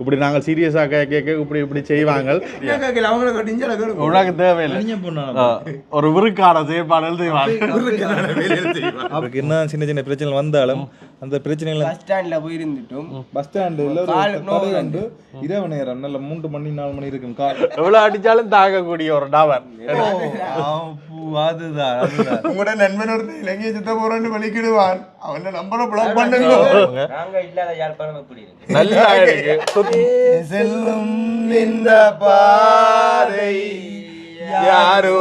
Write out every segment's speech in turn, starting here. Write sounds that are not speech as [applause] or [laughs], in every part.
இப்படி நாங்கள் சீரியஸாக கேட்க கேட்க இப்படி இப்படி செய்வாங்க. உனக்கு தேவையில்லை. ஒரு விருக்கான செயற்பாடுகள் செய்வாங்க அவருக்கு என்ன சின்ன சின்ன பிரச்சனை வந்தாலும் அந்த பிரச்சனைகளை பஸ் ஸ்டாண்ட்ல போயிருந்துட்டும். பஸ் ஸ்டாண்டுல உண்டு இரவு நேரம் நல்ல மூன்று மணி நாலு மணி இருக்கும் கால். எவ்வளவு அடிச்சாலும் தாங்கக்கூடிய ஒரு டவர் அதுதான் [laughs] உங்களோட நண்பன் ஒருத்தன் இலங்கையை சுத்த போறேன்னு வலிக்கிடுவான். அவன நம்பரை பிளாக் பண்ணுங்க நாங்க இல்லாத யாழ்ப்பாணம் எப்படி இருக்கு? நல்லா இருக்கு. சுத்தி செல்லும் இந்த பாதை யாரோ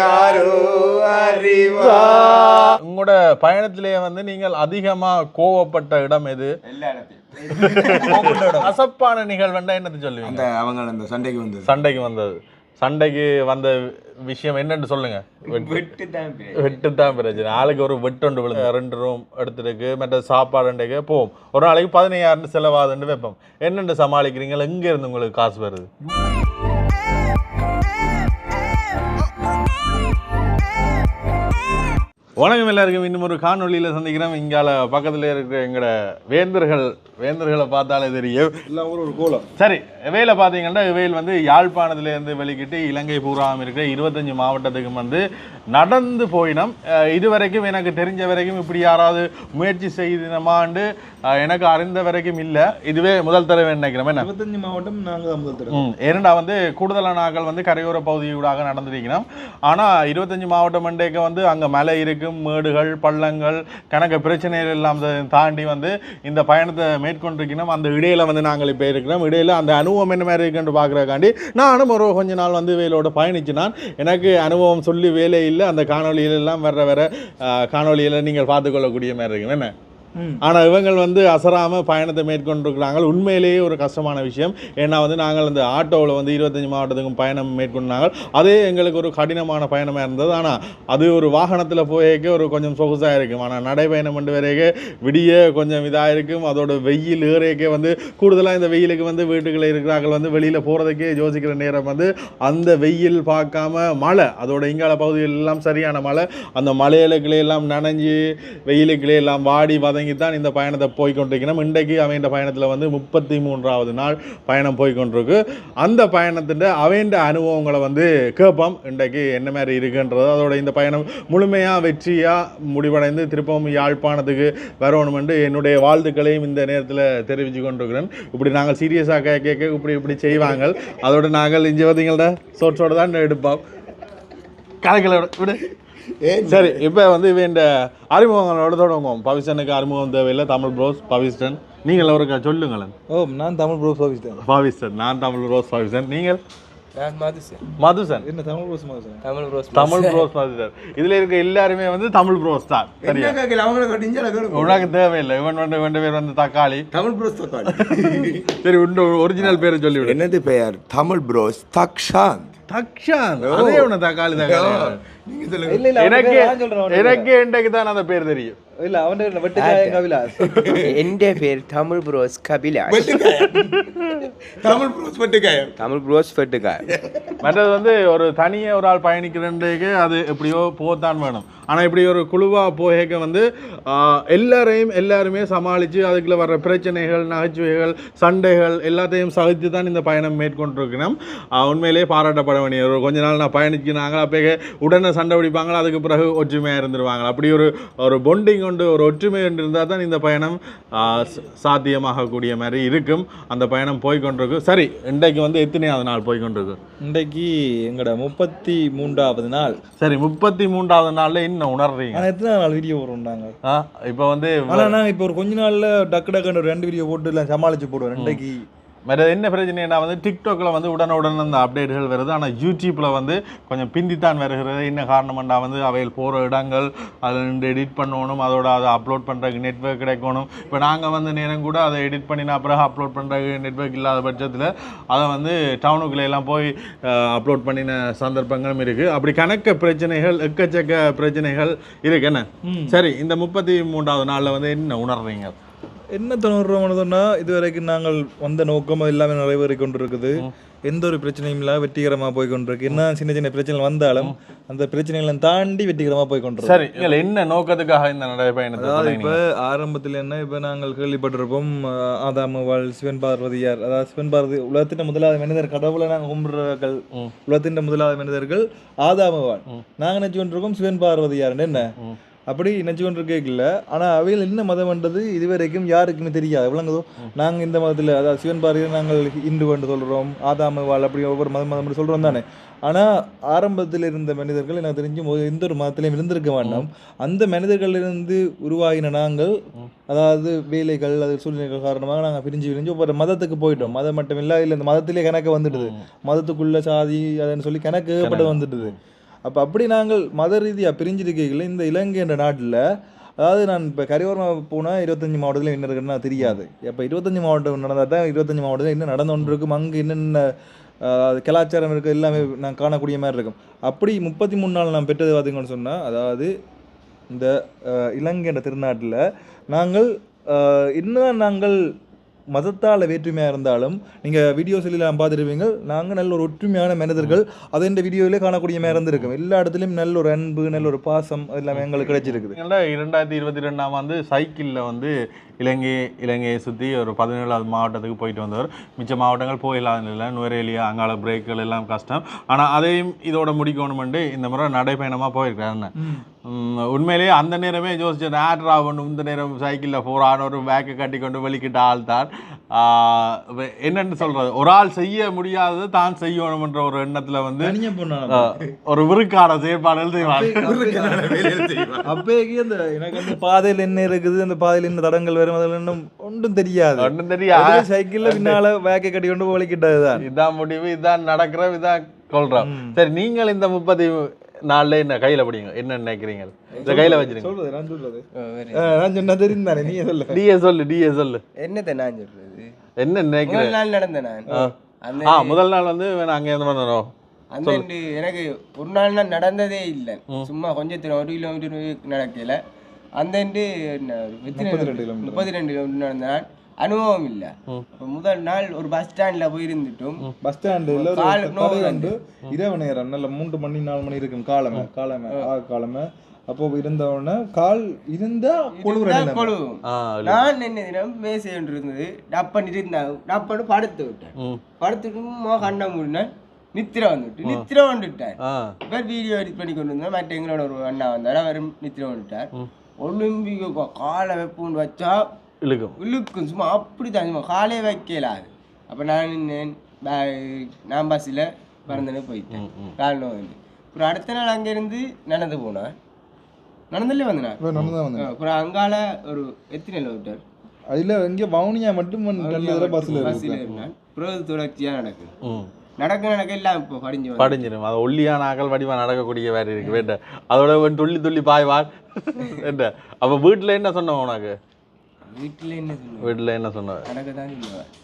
யாரோ அறிவா? உங்களோட பயணத்திலேயே வந்து நீங்கள் அதிகமா கோவப்பட்ட இடம் எது? எல்லா இடத்தையும். அசப்பான நிகழ்வுன்னா என்னது சொல்லுவீங்க? அந்த அவங்க அந்த சண்டைக்கு வந்தது. சண்டைக்கு வந்தது. சண்டைக்கு வந்த விஷயம் என்னன்னு சொல்லுங்க. விட்டு. தான் பிரச்சனை. ஆளுக்கு ஒரு வெட்டு விழுந்து. ரெண்டு ரூம் எடுத்துருக்கு மற்ற சாப்பாடு ரெண்டுக்கு போவோம் ஒரு நாளைக்கு பதினையாயிரம் செலவாதுன்னு வைப்போம். என்னென்று சமாளிக்கிறீங்க? எங்க இருந்து உங்களுக்கு காசு வருது? வணக்கம் எல்லாருக்கும். இன்னும் ஒரு காணொளியில் சந்திக்கிறோம். இங்கால பக்கத்தில் இருக்கிற எங்களோட வேந்தர்கள் வேந்தர்களை பார்த்தாலே தெரியும். எல்லாம் ஒரு கோலம். சரி இவையில பார்த்தீங்கன்னா இவையில் வந்து யாழ்ப்பாணத்திலேருந்து வெளிக்கிட்டு இலங்கை பூராவும் இருக்கிற இருபத்தஞ்சு மாவட்டத்துக்கும் வந்து நடந்து போயினோம். இதுவரைக்கும் எனக்கு தெரிஞ்ச வரைக்கும் இப்படி யாராவது முயற்சி செய்தினமாண்டு எனக்கு அறிந்த வரைக்கும் இல்லை. இதுவே முதல் தடவை நினைக்கிறோம். என்ன? இருபத்தஞ்சு மாவட்டம் நாங்க தான் முதல் தடவை. ஏனெண்டா வந்து கூடுதலான ஆட்கள் வந்து கரையோர பகுதியூடாக நடந்திருக்கணும் ஆனால் இருபத்தஞ்சு மாவட்டம் மண்டேக்க வந்து அங்கே மலை இருக்கும் மேடுகள் பள்ளங்கள் கணக்கு பிரச்சனைகள் எல்லாம் தாண்டி வந்து இந்த பயணத்தை மேற்கொண்டிருக்கணும். அந்த இடையில வந்து நாங்கள் இப்போ இருக்கிறோம். இடையில அந்த அனுபவம் என்ன மாதிரி இருக்குன்னு பார்க்குறக்காண்டி நானும் ஒரு கொஞ்ச நாள் வந்து வேலோட பயணிச்சு நான் எனக்கு அனுபவம் சொல்லி வேலை இல்லை. அந்த காணொலியிலெல்லாம் வர வர காணொளியில் நீங்கள் பார்த்துக்கொள்ளக்கூடிய மாதிரி இருக்கும் என்ன? ஆனால் இவங்கள் வந்து அசராம பயணத்தை மேற்கொண்டிருக்கிறாங்க. உண்மையிலேயே ஒரு கஷ்டமான விஷயம். ஏன்னா வந்து நாங்கள் அந்த ஆட்டோவில் வந்து இருபத்தஞ்சி மாவட்டத்துக்கும் பயணம் மேற்கொண்டாங்க. அதே எங்களுக்கு ஒரு கடினமான பயணமாக இருந்தது. ஆனால் அது ஒரு வாகனத்தில் போயேக்க ஒரு கொஞ்சம் சொகுசாக இருக்கும். ஆனால் நடைப்பயணம் பண்ணி வரைக்க விடிய கொஞ்சம் இதாக இருக்கும். அதோட வெயில் ஏறையக்கே வந்து கூடுதலாக இந்த வெயிலுக்கு வந்து வீட்டுக்குள்ளே இருக்கிறார்கள். வந்து வெளியில் போகிறதுக்கே யோசிக்கிற நேரம் வந்து அந்த வெயில் பார்க்காம மழை அதோட இங்கால பகுதிகள் எல்லாம் சரியான மழை. அந்த மலையிலுக்குள்ளே எல்லாம் நனைஞ்சு வெயிலுக்குள்ளே எல்லாம் வாடி வதங்கி தான் இந்த பயணத்தை போய் கொண்டிருக்கணும் இன்றைக்கு அவன் பயணத்தில் வந்து முப்பத்தி மூன்றாவது நாள் பயணம் போய் கொண்டிருக்கு அந்த பயணத்தின் அவன் அனுபவங்களை வந்து கேட்போம். இன்றைக்கு என்ன மாதிரி இருக்குன்றது. அதோட இந்த பயணம் முழுமையாக வெற்றியாக முடிவடைந்து திருப்பவும் யாழ்ப்பாணத்துக்கு வரணும் என்று என்னுடைய வாழ்த்துக்களையும் இந்த நேரத்தில் தெரிவித்து கொண்டிருக்கிறேன். இப்படி நாங்கள் சீரியஸாக கேட்க கேட்க இப்படி இப்படி செய்வாங்க அதோட நாங்கள் இஞ்சி பார்த்தீங்கள்ட சோற்றோட தான் எடுப்போம். கணக்கில் விடு. சரி இப்போ வந்து இவன் இந்த அறிமுகங்களோட தொடங்குவோம். பவிஷனுக்கு அறிமுகம் தேவையில்லை தமிழ் ப்ரோஸ் பவிஷ்டன். நீங்கள் அவருக்கு சொல்லுங்களேன். ஓ நான் தமிழ் ப்ரோஸ் ஆஃபீஸ் பவிஷ்டன் நான் தமிழ் ப்ரோஸ் பவிஷன் நீங்கள்? மதுசன். மதுசன். என்ன தமிழ் ப்ரோஸ் மாதிரி தமிழ் ரோஸ் தமிழ் ப்ரோஸ் மதுசன் இதுல இருக்க எல்லாருமே வந்து தமிழ் ப்ரோஸ் தான். சரியா? உனக்கு தேவையில்லை. இவன் வந்து பேர் வந்து தக்காளி. தமிழ் ப்ரோஸ் தக்காளி. [laughs] சரி உண்டு ஒரிஜினல் பேரை சொல்லிவிடு. என்னது பெயர்? தமிழ் ப்ரோஸ் தக்ஷாந்த். தக்ஷான் அதே உன தக்காளி தக்காளி எனக்கு எனக்கு அந்த பேர் தெரியும். இல்ல அவன் கபிலாஸ். என்ட பேர் Tamil bros Kapilas Tamil bros Vettukkayan Tamil bros Vettukkayan மற்றது வந்து ஒரு தனியே ஒரு ஆள் பயணிக்கிறேன்க்கு அது எப்படியோ போத்தான் வேணும். ஆனால் இப்படி ஒரு குழுவாக போக வந்து எல்லாரையும் எல்லாருமே சமாளித்து அதுக்குள்ள வர்ற பிரச்சனைகள் நகைச்சுவைகள் சண்டைகள் எல்லாத்தையும் சகித்து தான் இந்த பயணம் மேற்கொண்டிருக்கணும். உண்மையிலேயே பாராட்டப்பட வேண்டிய ஒரு கொஞ்ச நாள் நான் பயணிச்சு நாங்கள் அப்போ உடனே சண்டை பிடிப்பாங்க அதுக்கு பிறகு ஒற்றுமையாக இருந்துருவாங்க அப்படி ஒரு ஒரு பொண்டிங் கொண்டு ஒரு ஒற்றுமை கொண்டு இருந்தால் தான் இந்த பயணம் சாத்தியமாகக்கூடிய மாதிரி இருக்கும். அந்த பயணம் போய் கொண்டிருக்கு சரி இன்றைக்கு வந்து எத்தனையாவது நாள் போய் கொண்டிருக்கு இன்றைக்கு எங்கட முப்பத்தி மூன்றாவது நாள். சரி முப்பத்தி மூன்றாவது நாள்ல என்ன உணர்றீங்க? எத்தனை நாள் வீடியோ போடுறோம் நாங்க? ஆ, இப்ப வந்து நான் இப்போ ஒரு கொஞ்ச நாள்ல டக்கு டக்குன்னு ரெண்டு வீடியோ போட்டு எல்லாம் சமாளிச்சு போடுவேன் இன்றைக்கு வேற என்ன பிரச்சனைனா வந்து டிக்டாக்ல வந்து உடனுடன் அந்த அப்டேட்டுகள் வருது. ஆனா யூடியூப்ல வந்து கொஞ்சம் பிந்தித்தான் வருகிறது. என்ன காரணம்டா வந்து அவையில் போற இடங்கள் அதை நின்று எடிட் பண்ணணும் அதோட அதை அப்லோட் பண்றதுக்கு நெட்வொர்க் கிடைக்கணும். இப்போ நாங்க வந்து நேரம் கூட அதை எடிட் பண்ணின பிறகு அப்லோட் பண்றதுக்கு நெட்வொர்க் இல்லாத பட்சத்துல அதை வந்து டவுனுக்குள்ள எல்லாம் போய் அப்லோட் பண்ணின சந்தர்ப்பங்களும் இருக்கு. அப்படி கணக்க பிரச்சனைகள் எக்கச்சக்க பிரச்சனைகள் இருக்கு. என்ன? சரி இந்த முப்பத்தி மூன்றாவது நாள்ல வந்து என்ன உணர்றீங்க? என்ன தோணுறோம்னு சொன்னா இது வரைக்கும் நாங்கள் வந்த நோக்கம் அது எல்லாமே நிறைவேறி கொண்டிருக்குது. எந்த ஒரு பிரச்சனையும் இல்லாம வெற்றிகரமா போய் கொண்டிருக்கு. என்ன சின்ன சின்ன பிரச்சனைகள் வந்தாலும் அந்த பிரச்சனைகளை தாண்டி வெற்றிகரமா போய் கொண்டிருக்கு. சரி நீங்கள் என்ன நோக்கத்துக்காக இந்த நடைபயணத்தை அதாவது? இப்ப ஆரம்பத்துல என்ன இப்ப நாங்கள் கேள்விப்பட்டிருப்போம் அஹ், ஆதாமுவாள் சிவன் பார்வதியார் அதாவது சிவன் பார்வதி உலகத்தின் முதலாவது மனிதர் கடவுளை நாங்கள் கும்பிடுறவர்கள். உலகத்தின் முதலாவது மனிதர்கள் ஆதாமுவாள் நாங்க நினைச்சு கொண்டிருக்கோம் சிவன் பார்வதியார் என்ன? அப்படி நினைச்சு கொண்டிருக்கல ஆனா அவைகள் என்ன மதம்ன்றது இதுவரைக்கும் யாருக்குமே தெரியாது. விளங்குதோ? நாங்க இந்த மதத்துல அதாவது சிவன் பார்வதியை நாங்கள் இந்து என்று சொல்றோம் ஆதாமுவாள் அப்படி ஒவ்வொரு மதம் மதம் சொல்றோம் தானே. ஆனா ஆரம்பத்தில் இருந்த மனிதர்கள் எனக்கு தெரிஞ்சு எந்த ஒரு மதத்திலையும் இருந்திருக்க வேண்டாம் அந்த மனிதர்களிலிருந்து உருவாகின நாங்கள் அதாவது வேலைகள் அது சூழ்நிலைகள் காரணமாக நாங்கள் பிரிஞ்சு பிரிஞ்சு ஒவ்வொரு மதத்துக்கு போயிட்டோம். மதம் மட்டும் இல்லை இல்லை இந்த மதத்திலே கணக்கு வந்துடுது. மதத்துக்குள்ள சாதி அதுன்னு சொல்லி கணக்கு ஏகப்பட்டு வந்துடுது. அப்போ அப்படி நாங்கள் மத ரீதியாக பிரிஞ்சிருக்கையில் இந்த இலங்கை என்ற நாட்டில் அதாவது நான் இப்போ கரியோரமாக போனால் இருபத்தஞ்சி மாவட்டத்தில் என்ன இருக்குன்னா தெரியாது. இப்போ இருபத்தஞ்சி மாவட்டம் நடந்தால் தான் இருபத்தஞ்சி மாவட்டத்தில் என்ன நடந்து இருக்கும் அங்கே என்னென்ன அது கலாச்சாரம் இருக்குது எல்லாமே நான் காணக்கூடிய மாதிரி இருக்கும். அப்படி முப்பத்தி மூணு நாள் நான் பெற்றது பார்த்தீங்கன்னு சொன்னால் அதாவது இந்த இலங்கை என்ற திருநாட்டில் நாங்கள் என்ன இன்னும் நாங்கள் மதத்தால் வேற்றுமையாக இருந்தாலும் நீங்கள் வீடியோஸ் எல்லாம் பார்த்துருப்பீங்க. நாங்கள் நல்ல ஒரு ஒற்றுமையான மனிதர்கள். அது இந்த வீடியோவிலே காணக்கூடிய மாதிரி இருந்திருக்கும். எல்லா இடத்துலையும் நல்ல ஒரு அன்பு நல்ல ஒரு பாசம் அது எல்லாமே எங்களுக்கு கிடைச்சிருக்குது. இரண்டாயிரத்தி இருபத்தி ரெண்டாம் ஆண்டு சைக்கிளில் வந்து இலங்கை இலங்கையை சுற்றி ஒரு பதினேழாவது மாவட்டத்துக்கு போயிட்டு வந்தவர். மிச்ச மாவட்டங்கள் போயிடலாம் இல்லை நுவரேலியா அங்காள பிரேக்குகள் எல்லாம் கஷ்டம். ஆனால் அதையும் இதோட முடிக்கணுமெண்டு இந்த முறை நடைப்பயணமாக போயிருக்காருன்னு. உண்மையிலேயே அந்த நேரமே யோசிச்சேன் ஆட்ரா ஒன்று இந்த நேரம் சைக்கிளில் போகிறான் ஒரு பேக்கை கட்டி கொண்டு வெளிக்கிட்ட ஆள் தான் என்னன்னு சொல்கிறது ஒரு ஆள் செய்ய முடியாதது தான் செய்யணுமென்ற ஒரு எண்ணத்தில் வந்து ஒரு விருக்கான செயற்பாடுகள் செய்வாங்க அப்பேக்கு அந்த எனக்கு அந்த பாதையில் என்ன இருக்குது அந்த பாதையில் என்ன தடங்கள் வரும் அதில் இன்னும் ஒன்றும் தெரியாது. ஒன்றும் தெரியாது. சைக்கிளில் பின்னால வேக்கை கட்டி கொண்டு ஒழிக்கிட்டது தான். இதான் முடிவு இதான் நடக்கிற இதான் கொள்றோம். சரி நீங்கள் இந்த முப்பத்தி நாலுல என்ன கையில பிடிங்க. என்ன நினைக்கிறீங்க இந்த கையில வச்சிருங்க. சொல்றது நான் சொல்றது. நான் சொன்னா தெரிந்தானே நீ சொல்லு. டிஏ சொல்லு டிஏ சொல்லு. என்னத்தை நான் சொல்றது? என்ன நினைக்கிறேன் முதல் நாள் நடந்த நான். ஆ. முதல் நாள் வந்து வேணும் அங்கே இருந்து பண்ணணும் அந்த ரெண்டு எனக்கு ஒரு நாள் நான் நடந்ததே இல்லை. சும்மா கொஞ்சம் தூரம் ஒரு கிலோமீட்டர் நடக்கல. அந்த ரெண்டு என்ன ஒரு எத்தனை முப்பத்தி ரெண்டு கிலோமீட்டர் நடந்த நான் அனுபவம் இல்லை. அப்ப முதல் நாள் ஒரு பஸ் ஸ்டாண்ட்ல போயிருந்துட்டும். பஸ் ஸ்டாண்டுல உண்டு இரவு நேரம் நல்ல மூன்று மணி நாலு மணி இருக்கும் காலமே காலமே ஆ காலமே. அப்போ இருந்த உடனே கால் இருந்தா கொழுவுற நான் என்ன தினம் மேசை ஒன்று இருந்தது டப் பண்ணிட்டு இருந்தாங்க டப் பண்ணி படுத்து விட்டேன். படுத்துட்டு கண்ணை மூடினேன். நித்திரை வந்துட்டு நித்திரை வந்துட்டேன். ஆ. இவர் வீடியோ எடிட் பண்ணி கொண்டு வந்தோம் மற்ற எங்களோட ஒரு அண்ணா வந்தார் அவர் நித்திரை வந்துட்டார். ஒலிம்பிக் காலை வைப்புன்னு வச்சா இழுக்கும். இழுக்கும். சும்மா அப்படி தான் சும்மா காலே வைக்கல அது. அப்போ நான் நான் பஸ்ஸில் பறந்துன்னு போயிட்டேன். கால் நோய் வந்து. அப்புறம் அடுத்த நாள் அங்கேருந்து நடந்து போனேன். நடந்துலே வந்தேன். அப்புறம் அங்கால ஒரு எத்தனை கிலோமீட்டர் அதுல இங்க வவுனியா மட்டும் பஸ்ல பஸ்ஸில் இருந்தான். பிறகு தொடர்ச்சியாக நடக்குது. நடக்க நடக்க எல்லாம் இப்போ படிஞ்சு வந்து. படிஞ்சிடும் அது ஒல்லியான ஆக்கள் வடிவா நடக்கக்கூடிய வேறு இருக்கு. வேண்ட. அதோட துள்ளி துள்ளி பாய்வான். என்ன அப்ப வீட்டுல என்ன சொன்னோம் உனக்கு? வீட்டில் என்ன வீட்டுல என்ன சொன்ன?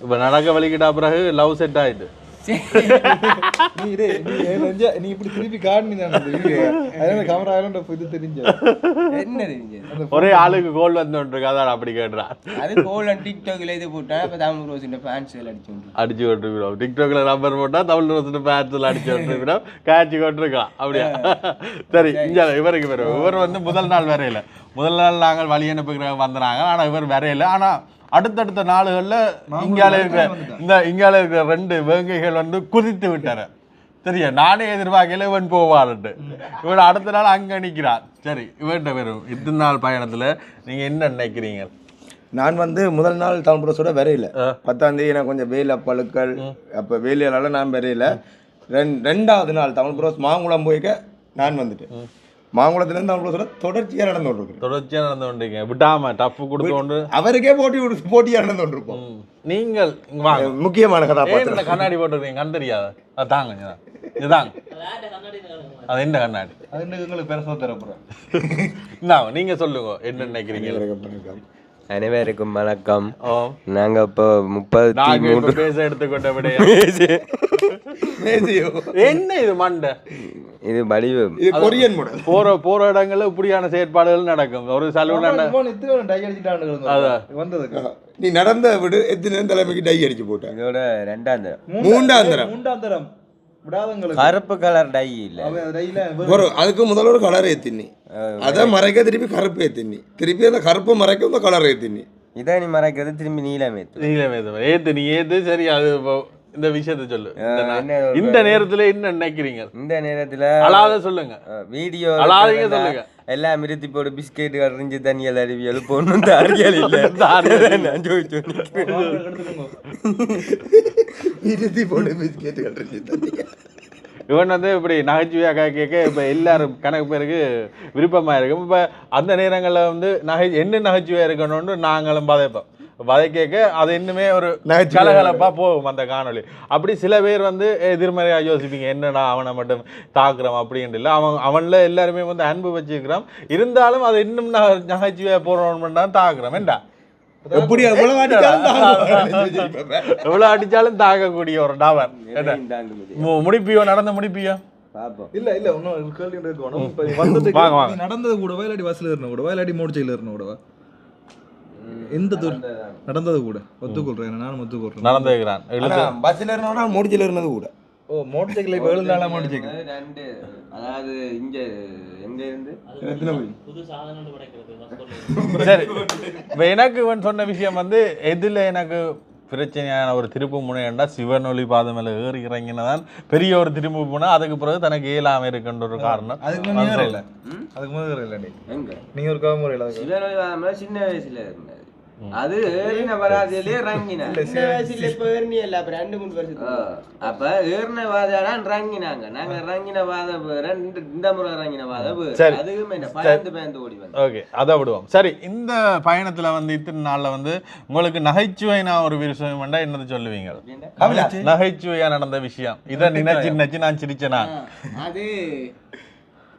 இப்ப நடக்க வலிக்கிட்டா பிறகு லவ் செட் ஆயிட்டு. நீ இதே நீ நெஞ்ச நீ இப்படி திருப்பி வீடியோ அதனால கேமரா இது தெரிஞ்ச என்ன ஒரே ஆளுக்கு கோல் வந்துட்டு இருக்கு அதான் அப்படி கேட்டுறான் அது கோலன் டிக்டாக்ல இது போட்டேன் இப்போ தமிழ் ரோஸின் ஃபேன்ஸ் அடிச்சு அடிச்சு கொண்டிருக்கிறோம். டிக்டாக்ல நம்பர் போட்டா தமிழ் பேட்ஸ்ல அடிச்சு கொண்டிருக்கிறோம். காய்ச்சி கொண்டிருக்கான். அப்படியா? சரி இங்க இவருக்கு இவர் வந்து முதல் நாள் வரையில. முதல் நாள் நாங்கள் வழி அனுப்புகிற வந்தாங்க ஆனா இவர் வரையில. ஆனா அடுத்தடுத்த நாளுகள்ல இங்கால இருக்கிற இந்த இங்கால இருக்கிற ரெண்டு வேங்கைகள் வந்து குதித்து விட்டாரு சரியா நானே எதிர்பார்க்கல இவன் போவான்ட்டு. இவன் அடுத்த நாள் அங்க நிக்கிறான். சரி இவன்கிட்ட வரும். இத்தனை நாள் பயணத்துல நீங்க என்ன நினைக்கிறீங்க? நான் வந்து முதல் நாள் தமிழ் ப்ரோஸோட வரையில பத்தாம் தேதி எனக்கு கொஞ்சம் வேலை பழுக்கள் அப்போ வேலையால நான் வரையில. ரெண் ரெண்டாவது நாள் தமிழ் ப்ரோஸ் மாங்குளம் போய்க்க நான் வந்துட்டேன். மாங்குளத்துலேருந்து தமிழ் ப்ரோஸோட தொடர்ச்சியாக நடந்து கொண்டிருக்கிறேன் தொடர்ச்சியா நடந்து கொண்டிருக்கீங்க. விடாம டஃப் கொடுத்து கொண்டு அவருக்கே போட்டி விடு- போட்டியா நடந்து கொண்டிருப்போம். நீங்கள் இங்க வாங்க. முக்கியமான கதாபாத்திரம். இந்த கண்ணாடி போட்டுருக்கீங்க கண் தெரியாத? தாங்க இதுதான். இதுதாங்க அது என்ன கண்ணாடி? அது எங்களுக்கு பெருசாக தரப்போறேன் [laughs] இந்தா, நீங்க சொல்லுங்க என்ன நினைக்கிறீங்க? அனைவருக்கும் வணக்கம். நாங்க இப்போ முப்பத்தி மூன்று பேச எடுத்துக்கொண்ட விடைய? மேசியோ. என்ன இது மண்டை? இது வடிவு. இது கொரியன் மாடல் போற போற இடங்கள்ல இப்படியான செயற்பாடுகள் நடக்கும். ஒரு சலூன். வந்ததுக்கு. நீ நடந்த விடு எத்தனை தலைமைக்கு டை அடிச்சு போட்ட? இதோட ரெண்டாம் தரம். மூன்றாம் தரம். மூன்றாம் தரம். கருப்பு கலர் டை இல்ல. ஒரு அதுக்கு முதல்ல ஒரு கலர் ஏத்தினி. அதை மறைக்க திருப்பி கருப்பு ஏத்தினி. திருப்பி அந்த கருப்பு மறைக்க இந்த கலர் ஏத்தினி. இதை நீ மறைக்கிறது திரும்பி நீலம் ஏத்து நீலமேதம் ஏத்து நீ ஏத்து சரி அது இப்போ இந்த விஷயத்தை சொல்லு. இந்த நேரத்துல என்ன நினைக்கிறீங்க? இந்த நேரத்துல அழாத சொல்லுங்க. வீடியோ அழாதீங்க சொல்லுங்க. எல்லாம் மிருத்தி போட்டு பிஸ்கெட் கரைஞ்சி தண்ணியல் அறிவியல் பொண்ணும் தாரியல் இல்ல. நான் ஜோதிச்சு இருத்தி போட்டு பிஸ்கெட் கட்டுறது இவன் வந்து இப்படி நகைச்சுவையாக கேட்க இப்போ எல்லாரும் கணக்கு பேருக்கு விருப்பமாக இருக்கும். இப்போ அந்த நேரங்களில் வந்து நகை என்ன நகைச்சுவையாக இருக்கணும்னு நாங்களும் பதைப்போம். வதை கேட்க அது இன்னுமே ஒரு கலகலப்பாக போகும் அந்த காணொளி. அப்படி சில பேர் வந்து எதிர்மறையாக யோசிப்பீங்க என்னடா அவனை மட்டும் தாக்குறோம் அப்படின்ட்டு இல்லை. அவன் அவனில் எல்லாருமே வந்து அன்பு வச்சுக்கிறான் இருந்தாலும் அது இன்னும் நகை நகைச்சுவையாக போகிறோம்னு தான் தாக்குறோம். ஏண்டா? எப்படி எவ்வளவு அடிச்சாலும் தாக்கக்கூடிய ஒரு டாவர் முடிப்பியோ நடந்து முடிப்பியோ? பாப்போம். இல்ல இல்ல இன்னும் கேள்வி நடந்தது கூடவா இல்லாட்டி பஸ்ல ஏறின கூடவா இல்லாட்டி மோடிச்சையில் ஏறின கூடவா? எந்த நடந்தது கூட? ஒத்துக்கொள்றேன். நானும் ஒத்துக்கொள்றேன். நடந்துக்கிறான் பஸ்ல இருந்தா முடிச்சல இருந்தது கூட. ஓ மோட்டர் சைக்கிள் இப்போ ஏழு நாளா மோட்டர் சைக்கிள் ரெண்டு அதாவது இங்க எங்க இருந்து? [laughs] சரி. இப்போ எனக்கு இவன் சொன்ன விஷயம் வந்து எதில் எனக்கு பிரச்சனையான ஒரு திருப்பு முனையண்டா சிவனொளி பாதம் மேலே ஏறி இறங்கினதான் பெரிய ஒரு திருப்பு முனை. அதுக்கு பிறகு தனக்கு இயலாம இருக்குன்ற ஒரு காரணம். அதுக்கு முன்னாடி இல்ல. அதுக்கு முதல்ல இல்லை நீ எங்க? நீ ஒரு இல்லை அதுக்கு சிவனொளி வாதம்ல சின்ன வயசுல இருந்தது அது ஏறின வராதிலே இறங்கின சின்ன வயசுல இப்ப ஏறினியல்ல அப்ப ரெண்டு மூணு வருஷத்துக்கு அப்ப ஏறின இறங்கினாங்க நாங்க இறங்கின வாத வேற இந்த முறை இறங்கின வாத சரி. அதுவும் என்ன பயந்து பயந்து ஓடி ஓகே அதை விடுவோம் சரி இந்த பயணத்துல வந்து இத்தனை நாள்ல வந்து உங்களுக்கு நகைச்சுவை நான் ஒரு விஷயம் வேண்டா என்னது சொல்லுவீங்க நகைச்சுவையா நடந்த விஷயம் இதை நினைச்சு நினைச்சு நான் சிரிச்சேனா அது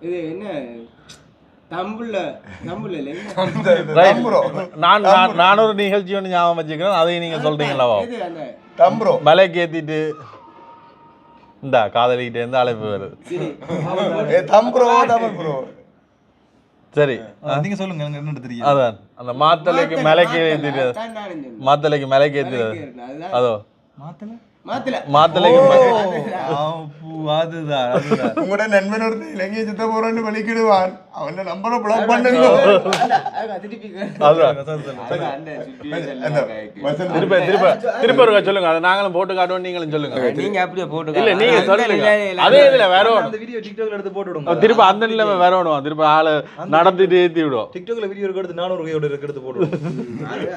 இது என்ன நான் நான் ஒரு நிகழ்ச்சி ஒன்று ஞாபகம் வச்சுக்கிறேன். அதையும் நீங்க சொல்றீங்களா? இது அந்த தம்புரோ. மலைக்கு ஏத்திட்டு இந்தா காதலிக்கிட்டே இருந்து அழைப்பு வருது. ஏ தம்புரோ தமிழ் ப்ரோ சரி. நீங்க சொல்லுங்க எனக்கு என்னன்னு தெரியும். அதான். அந்த மாத்தலைக்கு மலைக்கு ஏத்திட்டு. மாத்தலைக்கு மலைக்கு ஏத்திட்டு அதோ. மாத்தல மாத்தல மாத்தலைக்கு அதுதான் [laughs] உங்களோட நண்பன் ஒருத்தன் இலங்கையை சுத்த போறோன்னு வலிக்கிடுவான். அவன் நம்பரை பிளாக் பண்ணுங்க திருப்பி திருப்ப திருப்ப ஒருக்கா சொல்லுங்க. அதை நாங்களும் போட்டு காட்டுவோம் நீங்களும் சொல்லுங்க. நீங்க அப்படியே போட்டு இல்ல நீங்க சொல்லுங்க. அதே இதுல வேற அந்த வீடியோ டிக்டாக்ல எடுத்து போட்டு விடுங்க. திருப்ப அந்த நிலைமை வேற ஒண்ணும் திருப்ப ஆளு நடத்திட்டு ஏத்தி விடுவோம் டிக்டாக்ல வீடியோ எடுத்து நானூறு கையோட எடுத்து போட்டு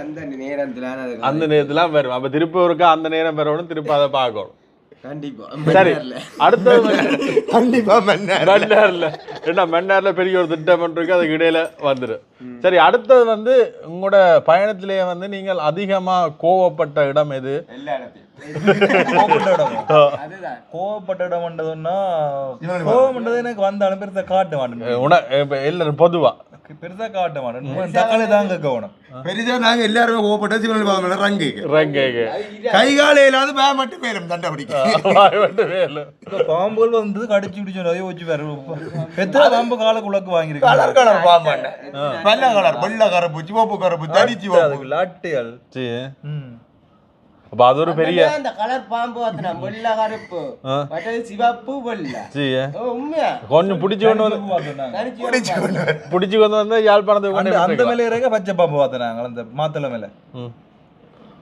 அந்த நேரத்துல அது அந்த நேரத்துல வரும். அப்ப திருப்ப ஒருக்கா அந்த நேரம் வரணும் திருப்ப அதை பார்க்கணும். கண்டிப்பா. சரி அடுத்தது வந்து [laughs] கண்டிப்பா மன்னர் மன்னார்ல. ஏன்னா மன்னார்ல பெரிய ஒரு திட்டம் இருக்கு அதுக்கு இடையில வந்துடும் சரி அடுத்தது வந்து உங்களோட பயணத்திலேயே வந்து நீங்கள் அதிகமா கோவப்பட்ட இடம் எது? கோவப்பட்ட இடம். [laughs] அதுதான். கோவப்பட்ட இடம்ன்றதுன்னா கோவம்ன்றது எனக்கு வந்தாலும் பெருசா காட்ட மாட்டேன். எல்லாரும் பொதுவா. பெருசா காட்ட மாட்டேன் தக்காளி தாங்க கவனம் பெரிதா நாங்க எல்லாருமே கோவப்பட்ட சிவன் பாவம் ரங்கு ரங்கேக்கு கை கால இல்லாத பே மட்டும் பேரும் தண்டை இப்ப பாம்புகள் வந்து கடிச்சு பிடிச்சு நிறைய வச்சு வேற எத்தனை பாம்பு கால குழக்கு வாங்கியிருக்கு கலர் கலர் பாம்பாண்ட வெள்ளை கலர் வெள்ளை கருப்பு சிவப்பு கருப்பு சிவப்பு அதுக்கு லாட்டிகள் அப்ப அது ஒரு பெரிய அந்த கலர் பாம்பு அத்தனை வெள்ளை கருப்பு. மற்றது சிவப்பு வெள்ளை. சரி ஓ, உண்மையா? கொஞ்சம் பிடிச்சு கொண்டு வந்து தனிச்சு வைப்பாங்க. பிடிச்சு கொண்டு வந்து யாழ்ப்பாணத்துக்கு கொண்டு அந்த. மேல இறங்க பச்சை பாம்பு பார்த்தேன் நாங்கள் அந்த மாத்தலை மேல.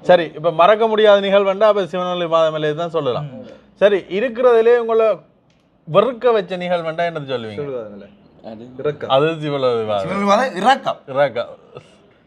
சரி இப்ப மறக்க முடியாத நிகழ்வுண்டா? அப்ப சிவனொலி மாதமலை தான் சொல்லலாம். சரி இருக்கிறதுலே உங்களை வெறுக்க வச்ச நிகழ்வுண்டா என்னது சொல்லுவீங்க? மேல அது சிவனொலி மாதம் இறக்கம். இறக்கம்.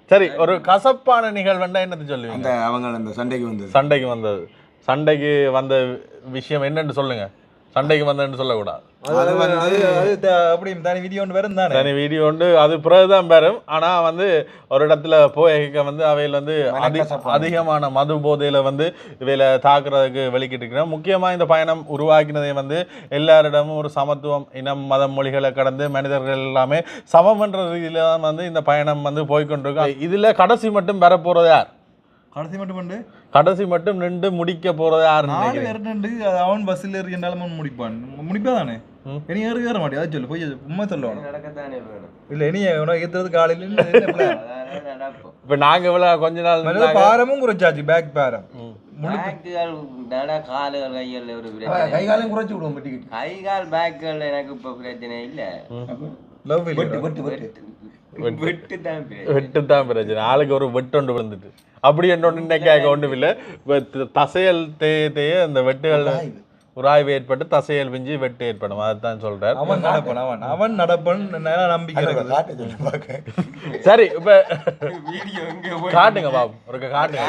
சரி ஒரு கசப்பான நிகழ்வுண்டா என்னது சொல்லுவீங்க? அந்த அவங்க அந்த சண்டைக்கு வந்தது. சண்டைக்கு வந்தது. சண்டைக்கு வந்த விஷயம் என்னன்னு சொல்லுங்க. சண்டைக்கு வந்தேன்னு சொல்லக்கூடாது. அது வந்து அது அது த- அப்படி தனி வீடியோ ஒன்று வரும் தானே? தனி வீடியோ உண்டு. அது பிறகுதான் பெறும் ஆனா வந்து ஒரு இடத்துல போய் வந்து அவையில் வந்து அதி அதிகமான மது போதையில வந்து இவையில தாக்குறதுக்கு வெளிக்கிட்டு இருக்கிறோம். முக்கியமா இந்த பயணம் உருவாக்கினதை வந்து எல்லாரிடமும் ஒரு சமத்துவம் இனம் மதம் மொழிகளை கடந்து மனிதர்கள் எல்லாமே சமம் என்ற ரீதியில தான் வந்து இந்த பயணம் வந்து போய்கொண்டிருக்கோம் இதுல கடைசி மட்டும் பெற போறது யார்? கடைசி மட்டும் பண்ணு. கடைசி மட்டும் நின்று முடிக்க போறது யாருன்னு நாலு? பேருண்டு அது அவன் பஸ்ஸில் இருந்தாலும் அவன் முடிப்பான். முடிப்பா தானே. இனி ஏறு ஏற மாட்டேன் அதை சொல்லு போய் உண்மை வேணும். இல்ல இனி உனக்கு ஏத்துறது காலையில [laughs] இப்ப நாங்க இவ்வளவு கொஞ்ச நாள். பாரமும் குறைச்சாச்சு பேக் பாரம். காலுகள் கைகள் ஒரு கை காலையும் குறைச்சி விடுவோம் கை கால் பேக்குகள் எனக்கு இப்ப பிரச்சனை இல்ல. லவ் வெட்டு வெட்டு வெட்டு. விட்டு. தான் பிரச்சனை. வெட்டு ஆளுக்கு ஒரு வெட்டொண்டு விழுந்துட்டு. அப்படி என்னொன்று இன்னைக்காக ஒன்றும் இல்லை. தசையல் தேய தேய அந்த வெட்டுகள் உராய்வு ஏற்பட்டு தசையல் பிஞ்சு வெட்டு ஏற்படும். அதுதான் சொல்றார். அவன் நடப்பன் அவன் அவன் நடப்பன் நம்பிக்கை சரி இப்ப காட்டுங்க பாபு. ஒரு காட்டுங்க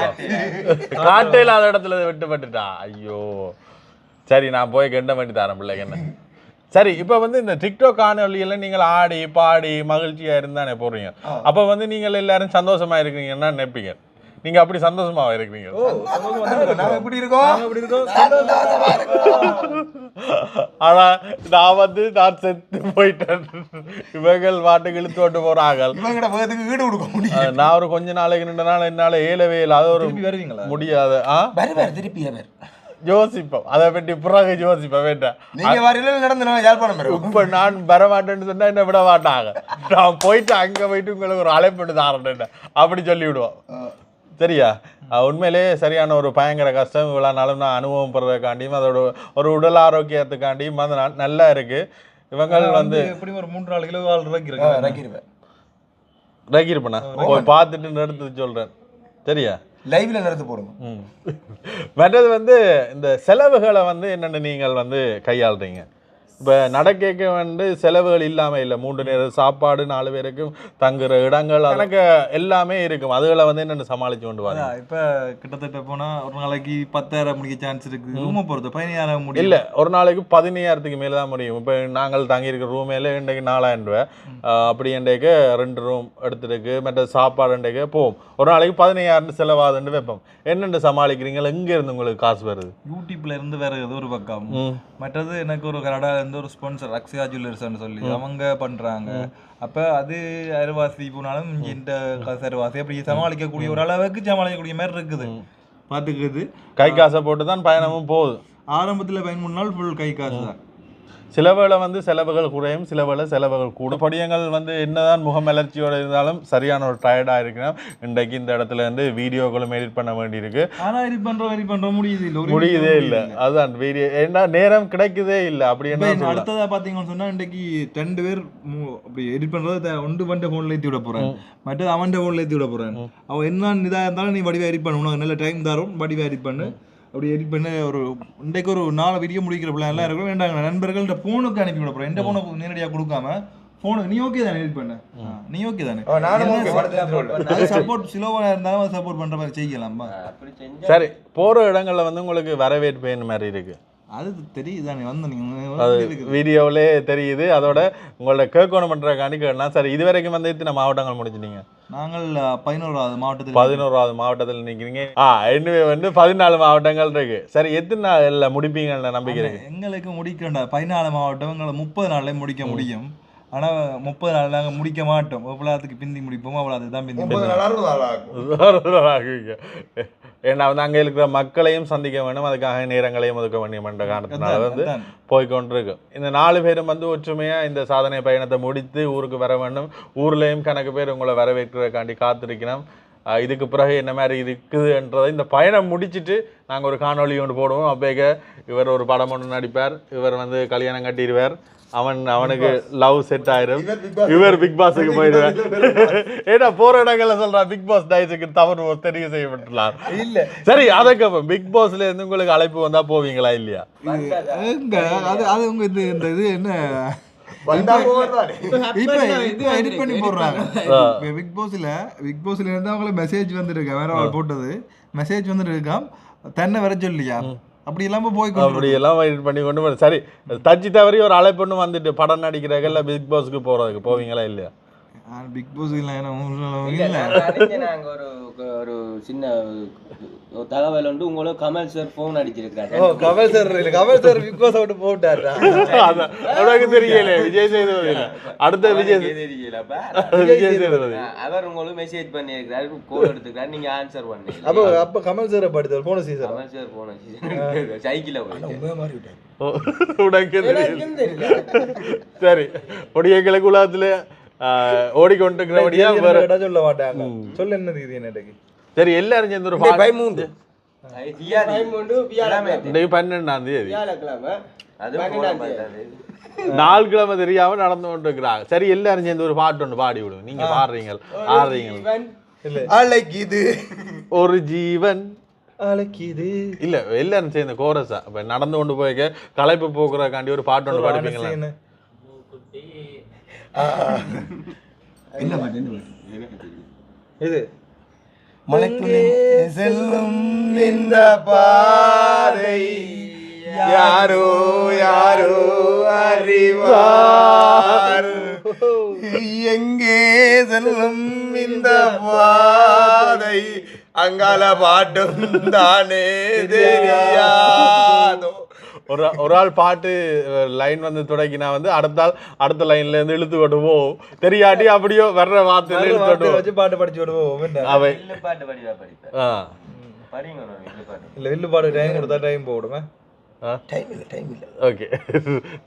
காட்டே இல்லாத இடத்துல வெட்டுப்பட்டுட்டா. ஐயோ. சரி நான் போய் கெண்ட வேண்டி தரேன் பிள்ளைக்கு என்ன? சரி இப்போ வந்து இந்த டிக்டாக் காணொலியில நீங்கள் ஆடி பாடி மகிழ்ச்சியா இருந்தானே போறீங்க அப்ப வந்து நீங்கள் எல்லாரும் சந்தோஷமா இருக்கீங்கன்னா நினைப்பீங்க? நீங்க அப்படி சந்தோஷமா இருக்கிறீங்க ஆனா நான் வந்து நான் செத்து போயிட்டேன். இவங்கள் பாட்டுக்கு இழுத்து விட்டு போறாங்க ஈடு கொடுக்க முடியும் நான் ஒரு கொஞ்ச நாளைக்கு நின்ற நாள் என்னால ஏலவே இல்லாத ஒரு திருப்பி வருவீங்களா? முடியாத ஆ? திருப்பி யோசிப்போம் அதை பற்றி பிறகு யோசிப்போம் வேண்டாம் நீங்க வரையில நடந்து நான் யாழ்ப்பாணம் இப்ப நான் வர மாட்டேன்னு சொன்னா என்ன விட மாட்டாங்க. நான் போயிட்டு அங்க போயிட்டு உங்களுக்கு ஒரு அழைப்பு தாரேன் அப்படி சொல்லி விடுவோம். சரியா? அஹ் உண்மையிலே சரியான ஒரு பயங்கர கஷ்டம். இவ்வளோ நாளும் நான் அனுபவம் பெறதுக்காண்டியும் அதோட ஒரு உடல் ஆரோக்கியத்துக்காண்டியும் ந- நல்லா இருக்கு. இவங்கள் வந்து எப்படி ஒரு மூன்று நாலு கிலோ ஆள் இறக்கி இறக்கிடுவேன் ரகிருப்பண்ணா போய் பார்த்துட்டு நிறுத்து சொல்றேன். சரியா? லைவ்ல நடந்து போடுங்க மற்றது வந்து இந்த செலவுகளை வந்து என்னென்ன நீங்கள் வந்து கையாளுறீங்க? இப்போ நடக்க வந்து செலவுகள் இல்லாமல் இல்லை. மூன்று நேரம் சாப்பாடு நாலு பேருக்கும் தங்குற இடங்கள் எனக்கு எல்லாமே இருக்கும். அதுகளை வந்து என்னென்ன சமாளித்து கொண்டு வாங்க இப்ப கிட்டத்தட்ட போனா ஒரு நாளைக்கு பத்தாயிரம் முடிக்க சான்ஸ் இருக்கு. ரூமை பொறுத்து பதினாயிரம் முடியும். இல்லை ஒரு நாளைக்கு பதினையாயிரத்துக்கு மேலே தான் முடியும். இப்போ நாங்கள் தங்கியிருக்கிற ரூமேல இன்றைக்கு நாலாயிரம் ஆஹ் அப்படி இன்றைக்கு ரெண்டு ரூம் எடுத்துருக்கு மற்ற சாப்பாடு இன்றைக்கு போவோம். ஒரு நாளைக்கு பதினையாயிரம் செலவாதுன்னு வைப்போம். என்னென்று சமாளிக்கிறீங்களா எங்கே இருந்து உங்களுக்கு காசு வருது? யூடியூப்ல இருந்து வேற ஏதோ ஒரு பக்கம். மற்றது எனக்கு ஒரு கனடா இருந்து ஒரு ஸ்பான்சர் அக்ஷயா ஜுவல்லர்ஸ்னு சொல்லி அவங்க பண்றாங்க. அப்ப அது அரைவாசி போனாலும் இந்த அரைவாசி அப்படி சமாளிக்கக்கூடிய ஒரு அளவுக்கு சமாளிக்கக்கூடிய மாதிரி இருக்குது. பாத்துக்குது கை காசை போட்டு தான் பயணமும் போகுது. ஆரம்பத்துல பதிமூணு நாள் ஃபுல் கை காசு தான். சில வேளை வந்து செலவுகள் குறையும் சில வேளை செலவுகள் கூடும். படியங்கள் வந்து என்னதான் முகமலர்ச்சியோட இருந்தாலும் சரியான ஒரு டயர்டாக இருக்கணும் இன்றைக்கு இந்த இடத்துல இருந்து வீடியோக்களும் எடிட் பண்ண வேண்டியிருக்கு. ஆனா இது பண்றோம் இது பண்றோம் முடியுது இல்ல. முடியுதே இல்லை. அதுதான் வீடியோ. ஏன்னா நேரம் கிடைக்குதே இல்லை. அப்படி என்ன என்ன சொல்லலாம். அடுத்ததா பாத்தீங்கன்னு சொன்னா இன்றைக்கு ரெண்டு பேர் அப்படி எடிட் பண்றது த- ஒன்று வண்ட போன்ல ஏத்தி விட போறேன். மற்றது அவன் போன்ல ஏத்தி விட போறேன். அவன் என்ன இதா இருந்தாலும் நீ வடிவா எடிட் பண்ணு. உனக்கு நல்ல டைம் தரும். வடிவா எடிட் பண்ணு. அப்படி எடிட் பண்ண ஒரு இன்றைக்கு ஒரு நாலு வீடியோ முடிக்கிற பிள்ளை எல்லாம் இருக்கும். வேண்டாங்க நண்பர்கள்ட்ட போனுக்கு அனுப்பி விட போறேன் எந்த போனுக்கு நேரடியாக கொடுக்காம போனுக்கு நீ ஓகே தானே எடிட் பண்ண? நீ ஓகே தானே? அது சப்போர்ட் சிலவா இருந்தாலும் அதை சப்போர்ட் பண்ற மாதிரி செஞ்சா சரி போகிற இடங்கள்ல வந்து உங்களுக்கு வரவேற்பு என்ன மாதிரி இருக்கு? அது தெரியுது தானே வந்து அது நீங்க வீடியோவிலே தெரியுது. அதோட உங்களோட கேட்கணும் பண்ணுறக்காண்டி கேட்கலாம் சரி இது வரைக்கும் வந்து எத்தனை மாவட்டங்கள் முடிச்சிட்டீங்க? நாங்கள் பதினோராவது மாவட்டத்தில் பதினோராவது மாவட்டத்தில் நிற்கிறீங்க ஆ இன்னுமே வந்து பதினாலு மாவட்டங்கள் இருக்கு. சரி எத்தனை நாளில் முடிப்பீங்கன்னு நம்பிக்கை இருக்கு? எங்களுக்கு முடிக்கண்டா பதினாலு மாவட்டம் எங்களை முப்பது நாள்ல முடிக்க முடியும். ஆனா முப்பது நாள் நாங்க முடிக்க மாட்டோம். எவ்வளவுக்கு பிந்தி முடிப்போமோ அவ்வளவு அதுதான் பிந்தி அறுபது நாள் ஆகும். ஆகுங்க. ஏன்னா வந்து அங்கே இருக்கிற மக்களையும் சந்திக்க வேண்டும். அதுக்காக நேரங்களையும் ஒதுக்க வேண்டும் என்ற காரணத்தினால வந்து. போய்கொண்டிருக்கு இந்த நாலு பேரும் வந்து ஒற்றுமையா இந்த சாதனை பயணத்தை முடித்து ஊருக்கு வர வேண்டும். ஊர்லயும் கணக்கு பேர் உங்களை வரவேற்கிறதுக்காண்டி காத்திருக்கணும் ஆஹ் இதுக்கு பிறகு என்ன மாதிரி இருக்குதுன்றதை இந்த பயணம் முடிச்சிட்டு நாங்கள் ஒரு காணொளி ஒன்று போடுவோம். அப்பேக இவர் ஒரு படம் ஒன்று நடிப்பார். இவர் வந்து கல்யாணம் கட்டிடுவார். அவன் அவனுக்கு லவ் செட் ஆயிரும். இவர் பிக் பாஸுக்கு போயிடுவார் ஏன்னா போற இடங்கள்ல சொல்றான் பிக் பாஸ் டைஸுக்கு தவறு ஒரு தெரிவு செய்யப்பட்டுள்ளார். இல்ல. சரி அதுக்கு பிக் பாஸ்ல இருந்து உங்களுக்கு அழைப்பு வந்தா போவீங்களா இல்லையா? அது அது உங்க இது இந்த இது என்ன? பிக் பாஸ்ல பிக் பாஸ்ல இருந்து அவங்களுக்கு மெசேஜ் வந்துருக்கு. வேற அவள் போட்டது. மெசேஜ் வந்துட்டு இருக்காம் தன்னை வர சொல்லியா? அப்படி இல்லாம போய் கொண்டு அப்படி எல்லாம் வெயிட் பண்ணி கொண்டு போய் சரி தச்சு தவறி ஒரு அழைப்பொண்ணு வந்துட்டு படம் நடிக்கிறாங்க இல்லை பிக் பாஸ்க்கு போகிறதுக்கு போவீங்களா இல்லையா? பிக் பாஸ் இல்ல ஏன்னா உங்களுக்கு இல்ல, இல்ல. நான் அறிஞ்ச நாங்க ஒரு ஒரு சின்ன ஒரு தகவல் உண்டு. உங்களுக்கு கமல் சார் போன் அடிச்சிருக்காரு ஓ கமல் சார் இல்ல. கமல் சார் பிக் பாஸ் விட்டு போட்டாரா [laughs] உனக்கு தெரியல விஜய் சேதுபதி. அடுத்த விஜய் தெரியலப்பா. [laughs] விஜய் சேதுபதி. அவர் உங்களுக்கு மெசேஜ் பண்ணியிருக்கிறாரு. கோல் எடுத்துக்கிறாரு. நீங்க ஆன்சர் பண்ணீங்க. அப்ப அப்ப கமல் சார் படித்தார் போன சீசன் கமல் சார் போன சைக்கிள போய் உண்மையா மாறி விட்டேன் ஓ, உனக்கு தெரியல. சரி. ஒடியங்களுக்கு உலகத்துல ஆஹ், ஓடிக்கொண்டிருக்கிறபடியா சொல்ல மாட்டாங்க. சொல்ல என்ன இது என்னட்டுக்கு சரி எல்லாரும் சேர்ந்து ஒரு பதிமூன்று பன்னெண்டாம் தேதி. நாலு கிழமை தெரியாம நடந்து கொண்டு இருக்கிறாங்க சரி எல்லாரும் சேர்ந்து ஒரு பாட்டு ஒன்று பாடி விடுங்க. நீங்க பாடுறீங்க ஆடுறீங்க இல்ல. அழைக்குது. ஒரு ஜீவன் அழைக்குது. இல்ல எல்லாரும் சேர்ந்து கோரஸா இப்ப நடந்து கொண்டு போய்க்க களைப்பு போக்குறதுக்காண்டி ஒரு பாட்டு ஒன்று பாடிப்பீங்களா? இது. மலைக்குள்ளே செல்லும் இந்த பாதை யாரோ யாரோ அறிவார்? எங்கே செல்லும் இந்த பாதை? அங்கால பாட்டும் தானே தெரியாதோ? ஒரு ஒரு ஆள் பாட்டு லைன் வந்து தொடங்கினா வந்து அடுத்த ஆள் அடுத்த லைன்ல இருந்து இழுத்து கொண்டு போவோம் தெரியாட்டி அப்படியோ வர்ற நல்ல இழுத்து வார்த்தை கொண்டு வச்சு பாட்டு படிச்சு விடுவோம்? அவை. வில்லு பாட்டு படிவா படிப்பேன் இல்ல வில்லு பாட்டு டைம் கொடுத்தா டைம் போடுமே. டைம் இல்லை டைம் இல்லை. ஓகே.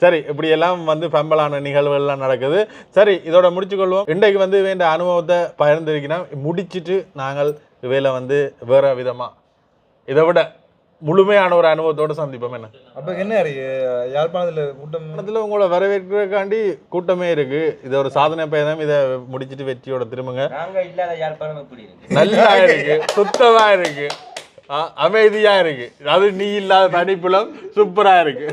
சரி இப்படி எல்லாம் வந்து பம்பலான நிகழ்வுகள் எல்லாம் நடக்குது. சரி இதோட முடிச்சுக்கொள்வோம். இன்றைக்கு வந்து வேண்ட அனுபவத்தை பகிர்ந்திருக்கிறோம் முடிச்சிட்டு நாங்கள் இவையில வந்து வேற விதமா இதை விட முழுமையான ஒரு அனுபவத்தோட சந்திப்போம் என்ன? அப்ப என்ன யாழ்ப்பாணத்துல கூட்டம்? இடத்துல உங்களை வரவேற்கிறதுக்காண்டி கூட்டமே இருக்கு. இது ஒரு சாதனை பயணம். இதை முடிச்சிட்டு வெற்றியோட திரும்புங்க. நாங்க இல்லாத யாழ்ப்பாணம் எப்படி இருக்கு? நல்லா இருக்கு. சுத்தமா இருக்கு. அமைதியா இருக்கு. அது நீ இல்லாத தனிப்புலம் சூப்பரா இருக்கு.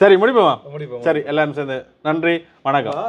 சரி முடிப்போமா? முடிப்போம் சரி எல்லாரும் சேர்ந்து நன்றி வணக்கம்.